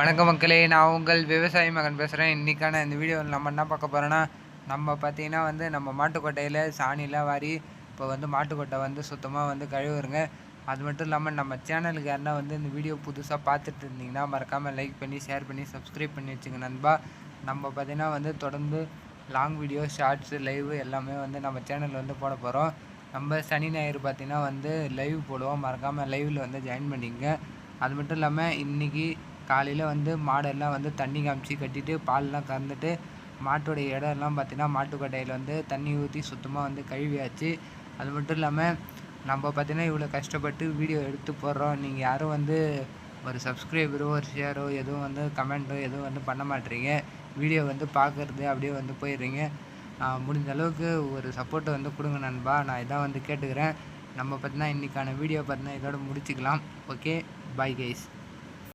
வணக்கம் மக்களே நான் உங்கள் விவசாயி மகன் பேசுகிறேன் இன்றைக்கான இந்த வீடியோவில் நம்ம என்ன பார்க்க போகிறோன்னா நம்ம பார்த்தீங்கன்னா வந்து நம்ம மாட்டுக்கொட்டையில் சாணிலாம் வாரி இப்போ வந்து மாட்டுக்கொட்டை வந்து சுத்தமாக வந்து கழுவுறங்க. அது மட்டும் இல்லாமல் நம்ம சேனலுக்கு யாருன்னா வந்து இந்த வீடியோ புதுசாக பார்த்துட்டு இருந்தீங்கன்னா மறக்காமல் லைக் பண்ணி ஷேர் பண்ணி சப்ஸ்கிரைப் பண்ணி வச்சுங்க நண்பா. நம்ம பார்த்தீங்கன்னா வந்து தொடர்ந்து லாங் வீடியோ ஷார்ட்ஸு லைவ் எல்லாமே வந்து நம்ம சேனலில் வந்து போட போகிறோம் நம்ம சனி ஞாயிறு பார்த்திங்கன்னா வந்து லைவ் போடுவோம். மறக்காமல் லைவில் வந்து ஜாயின் பண்ணிக்கங்க. அது மட்டும் இல்லாமல் இன்றைக்கி காலையில் வந்து மாடெல்லாம் வந்து தண்ணி காமிச்சு கட்டிட்டு பால்லாம் கறந்துட்டு மாட்டோடைய இடம்லாம் பார்த்திங்கன்னா மாட்டுக்கொட்டையில் வந்து தண்ணி ஊற்றி சுத்தமாக வந்து கழுவியாச்சு. அது மட்டும் இல்லாமல் நம்ம பார்த்திங்கன்னா இவ்வளோ கஷ்டப்பட்டு வீடியோ எடுத்து போடுறோம். நீங்கள் யாரும் வந்து ஒரு சப்ஸ்கிரைபரோ ஒரு ஷேரோ எதுவும் வந்து கமெண்ட்டோ எதுவும் வந்து பண்ண மாட்டீங்க. வீடியோ வந்து பார்க்குறது அப்படியே வந்து போயிடுறீங்க. முடிஞ்ச அளவுக்கு ஒரு சப்போர்ட்டை வந்து கொடுங்க நண்பா. நான் இதான் வந்து கேட்டுக்கிறேன். நம்ம பார்த்தினா இன்றைக்கான வீடியோ பார்த்தினா இதோட முடிச்சுக்கலாம். Okay bye guys